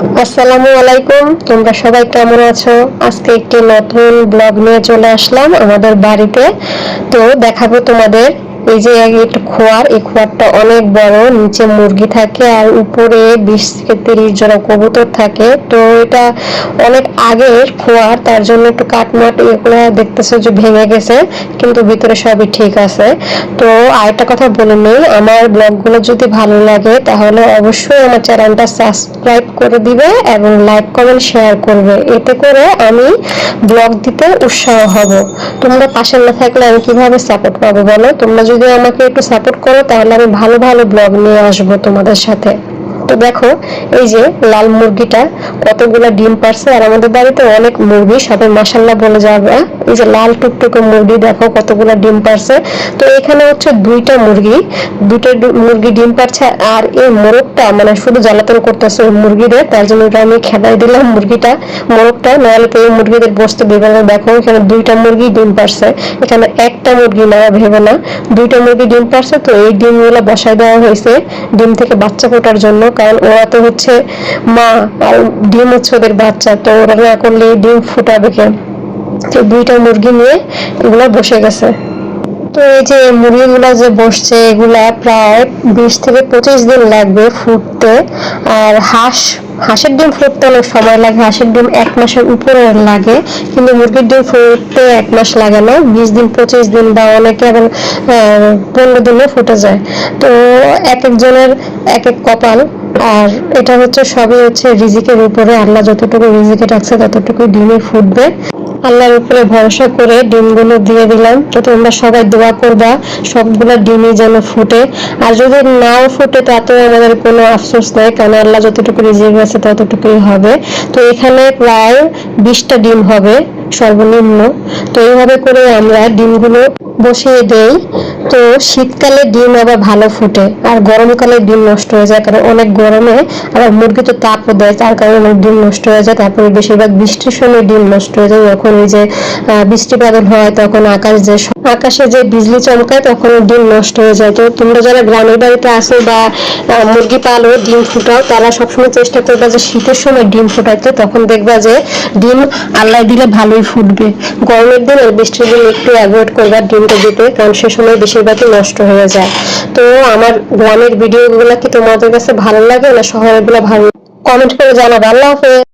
আসসালামু আলাইকুম, তোমরা সবাই কেমন আছো? আজকে একটি নতুন ব্লগ নিয়ে চলে আসলাম আমাদের বাড়িতে। তো দেখাবো তোমাদের এই যে একটা খোয়ার, এই খোয়ারটা অনেক বড়, নিচে মুরগি থাকে আর উপরে বিশ থেকে তিরিশ জোড়া কবুতর থাকে। তো এটা অনেক আগের খোয়ার, তার জন্য একটু কাটমাট এগুলো দেখতেছে যে ভেঙে গেছে, কিন্তু ভিতরে সবই ঠিক আছে। তো আরেকটা কথা বলে নেই, আমার ব্লগগুলো যদি ভালো লাগে তাহলে অবশ্যই আমার চ্যানেলটা সাবস্ক্রাইব করে দিবে এবং লাইক, কমেন্ট, শেয়ার করবে। এতে করে আমি ব্লগ দিতে উৎসাহ হব। তোমরা পাশে না থাকলে আমি কীভাবে সাপোর্ট পাবো বলো? তোমরা যদি আমাকে একটু সাপোর্ট করো তাহলে আমি ভালো ভালো ব্লগ নিয়ে আসব তোমাদের সাথে। তো দেখো, এই যে লাল মুরগিটা, কতগুলো ডিম পারছে, আর আমাদের বাড়িতে অনেক মুরগি, সবাই মাসাল্লাহ বলে যাবে। এই যে লাল টুকটুকে মুরগি, দেখো কতগুলো ডিম পারছে। তো এখানে হচ্ছে দুইটা মুরগি দুটো মুরগি ডিম পারছে, আর এই মোরগটা মানে শুধু জ্বালাতন করতেছে ওই মুরগিদের তার জন্য এটা আমি খেদাই দিলাম মুরগিটা, মোরগটা। নাহলে তো এই মুরগিদের বসতে দেবে না। দেখো, এখানে দুইটা মুরগি ডিম পারছে। এখানে একটা মুরগি না ভেবে না। দুইটা মুরগি ডিম পারছে, তো এই ডিমগুলো বসায় দেওয়া হয়েছে, ডিম থেকে বাচ্চা ফোটার জন্য। কারণ ওরা তো হচ্ছে মা আর ডিম হচ্ছে ওদের বাচ্চা, তো ওরা না করলে ডিম ফুটাবে কে? তো দুইটা মুরগি নিয়ে এগুলো বসে গেছে। তো এই যে মুরগিগুলা যে বসছে, এগুলা প্রায় বিশ থেকে পঁচিশ দিন লাগবে ফুটতে। আর হাঁস, হাঁসের ডিম ফুটতে অনেক সময় লাগে। হাঁসের ডিম এক মাসের উপরে লাগে। কিন্তু মুরগির ডিম ফুটতে এক মাস লাগে না। বিশ দিন, পঁচিশ দিন বা অনেকে এবং পনেরো দিনে ফুটে যায়। তো এক একজনের এক এক কপাল। আর এটা হচ্ছে সবই হচ্ছে রিজিকের উপরে। আল্লাহ যতটুকু রিজিকে রাখছে ততটুকু ডিমে ফুটবে। আল্লাহর উপরে ভরসা করে ডিমগুলো দিয়ে দিলাম। তো তোমরা সবাই দোয়া করবা, সবগুলো ডিমই যেন ফুটে। আর যদি নাও ফুটে তাতেও আমাদের কোনো আফসোস নেই, কারণ আল্লাহ যতটুকু রিজিক আছে ততটুকুই হবে। তো এখানে প্রায় বিশটা ডিম হবে, সর্বনিম্ন। তো এইভাবে করে আমরা ডিমগুলো বসিয়ে দেই। তো শীতকালে ডিম আবার ভালো ফুটে, আর গরমকালে ডিম নষ্ট হয়ে যায়, কারণ অনেক গরমে আবার মুরগি তো তাপও দেয়, তার কারণে অনেক ডিম নষ্ট হয়ে যায়, তারপরে বেশিরভাগ বৃষ্টির সময় ডিম নষ্ট হয়ে যায়, যখন ওই যে বৃষ্টি বাদল হয়, তখন আকাশ যে আকাশে যে বিজলি চমকায়, তখন ডিম নষ্ট হয়ে যায়। তো তোমরা যারা গ্রামের বাড়িতে আসো বা মুরগি পালো, ডিম ফুটাও, তারা সবসময় চেষ্টা করবে যে শীতের সময় ডিম ফুটাইতে, তখন দেখবা যে ডিম আল্লাহ দিলে ভালোই ফুটবে। গরমের দিন আর বৃষ্টির দিন একটু অ্যাভয়েড করবা ডিমটা দিতে, কারণ সে সময় বেশিরভাগই নষ্ট হয়ে যায়। তো আমার গ্রামের ভিডিও গুলা কি তোমাদের কাছে ভালো লাগে না শহরেরগুলা ভালো? কমেন্ট করে জানাবে। আল্লাহ হাফেজ।